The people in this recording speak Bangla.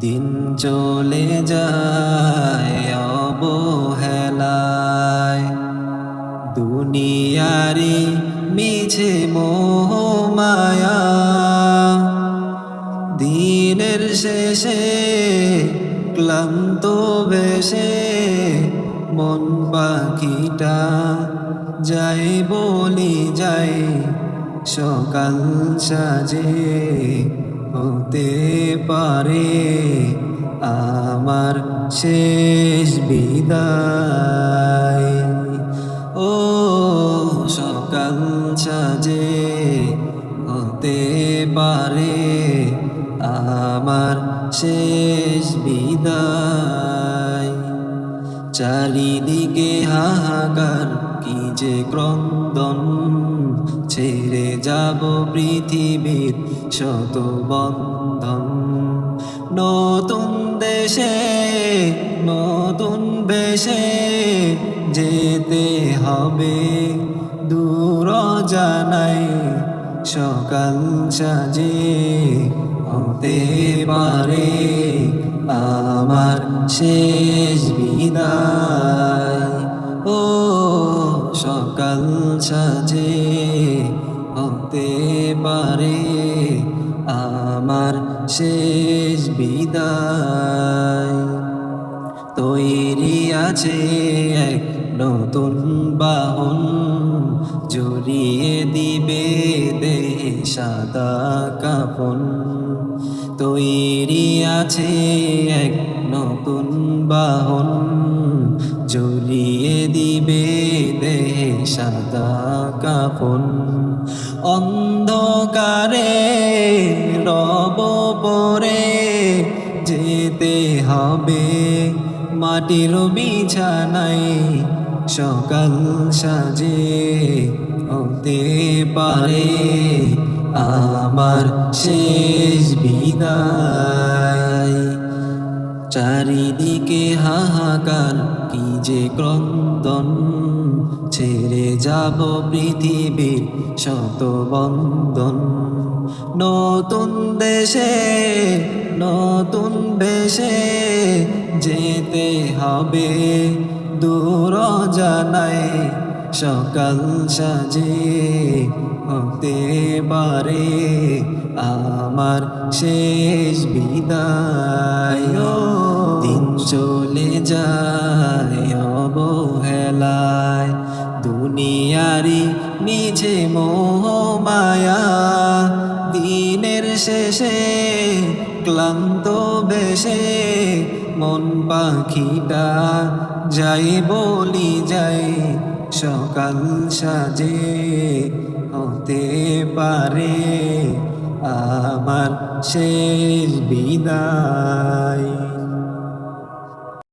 দিন চলে যায় অবহেলায়। দুনিয়ারি মিছে মোহ মায়া। দিনের শেষে ক্লান্ত বেশে মন পাখিটা যাই বলি যাই সকাল সাজে। হতে পারে। আমার শেষ বিদায়। ও সকাল সাজে হতে পারে। আমার শেষ বিদায়। চারিদিকে হাহাকার, কি যে ক্রন্দন। ছেড়ে যাব পৃথিবীর শত বন্ধন। নতুন দেশে, নতুন বেশে যেতে হবে। দূর জানাই সকাল সাজে হতে পারে। আমার শেষ বিদায়। ও সকাল সাজে হতে পারে আমার শেষ বিদায়। তৈরি আছে এক নতুন বাহন, জড়িয়ে দিবে দেহে সাদা কাপন তৈরি আছে এক নতুন বাহন। জড়িয়ে দিবে দেহে সাদা কাপন অন্ধকারে রব পরে যেতে হবে। মাটির বিছানায় সকাল সাজে হতে পারে। আমার শেষ বিদায়। চারিদিকে হাহাকার, কি যে ক্রন্দন। ছেড়ে যাব পৃথিবীর শত বন্ধন নতুন দেশে, নতুন বেশে যেতে হবে। দূর জানায় সকাল সাজে হতে পারে আমার শেষ বিদায়। দিন চলে যায় অবহেলায়। দুনিয়ারি নিজে মোহ মায়া দিনের শেষে ক্লান্ত বেশে মন পাখিটা যাই বলি যাই সকাল সাজে হতে পারে আমার শেষ বিদায়।